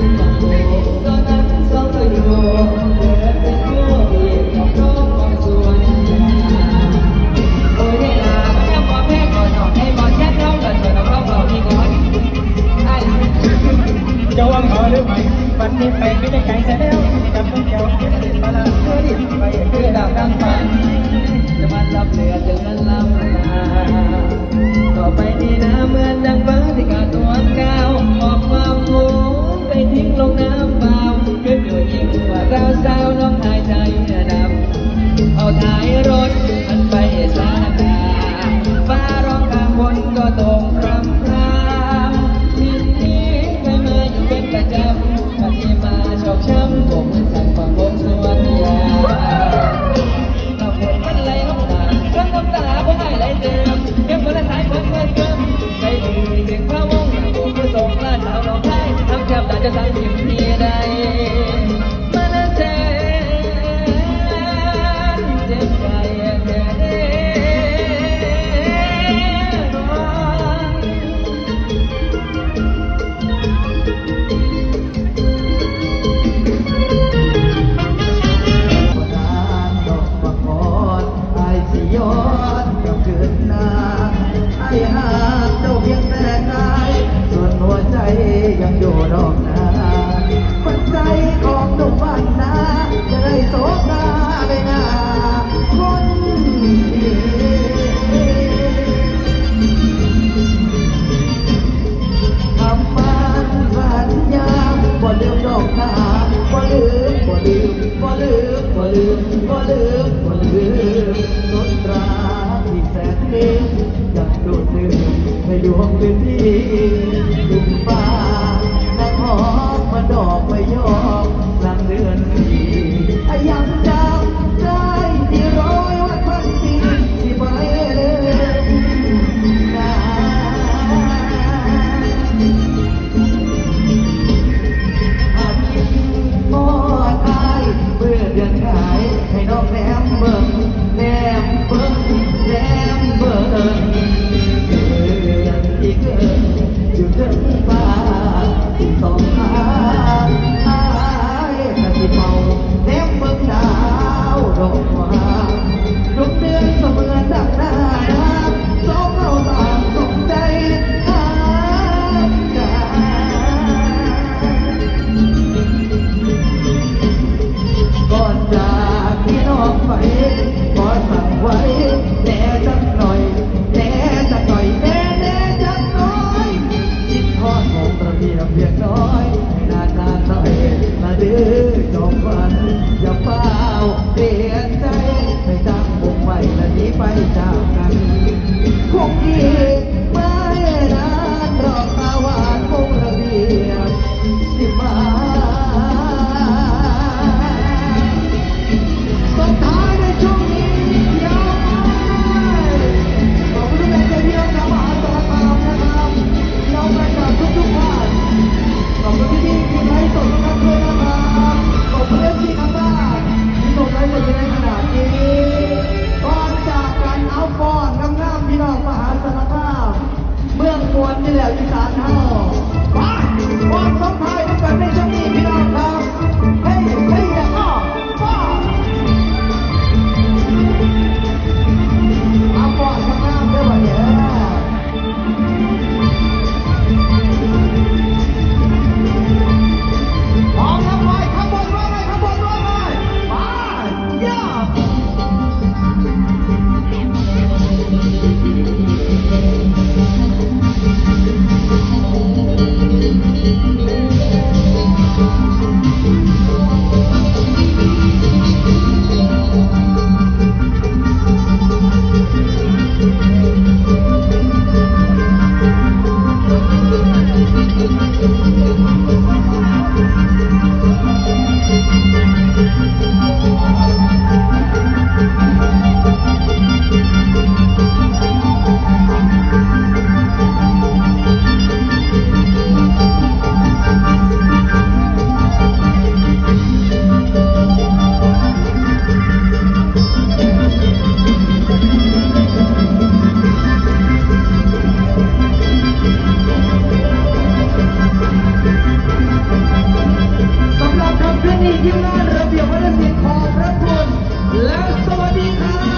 ถึงกับโตตอนนั้ เอาท้ายรถมันไปสารางฟ้าร้องกลางฝนก็ตกพรำพรำทิศนี้เคยมาอยู่เป็นประจำปฏิมาชอกช้ำผมสั่นความวงสวรรค์ยาเราฝนมันไหลลงตาเรื่องน้ำตาผมไม่ไหลเติมเก็บคนละสายเพิ่มเพิ่มเพิ่มใจดีสิงพระวงผมก็ส่งลาดสาวเราได้ทำจับตาจะสั่งสิ่งที่ สิย้อนกลับคืนหน้าไอ้หากเจ้าเพียงแต่กายส่วนหัวใจยังอยู่รอบหน้ามันใจของหนุ่มบ้านนาจะได้โสภาไปนาคนดีทำมันสัญญาบ่ลืมดอกนาบ่ลืมบ่ลืมบ่ลืมบ่ลืมบ่ลืมบ่ลืม ดวงพื้นที่ดุมฟ้านางหอมมาดอกม่ยอมกลางเดือนสี่อายังจำได้ที่ร้อยวันพันปีที่ไปเลยนาอาทิตย์มอดอายเพื่อเดือนขายให้น้องแนมเบิ่ง สำหรับคำเพลงนี้ที่งานระเบียบวัฒนศิลป์ของพระคุณและสวัสดีครับ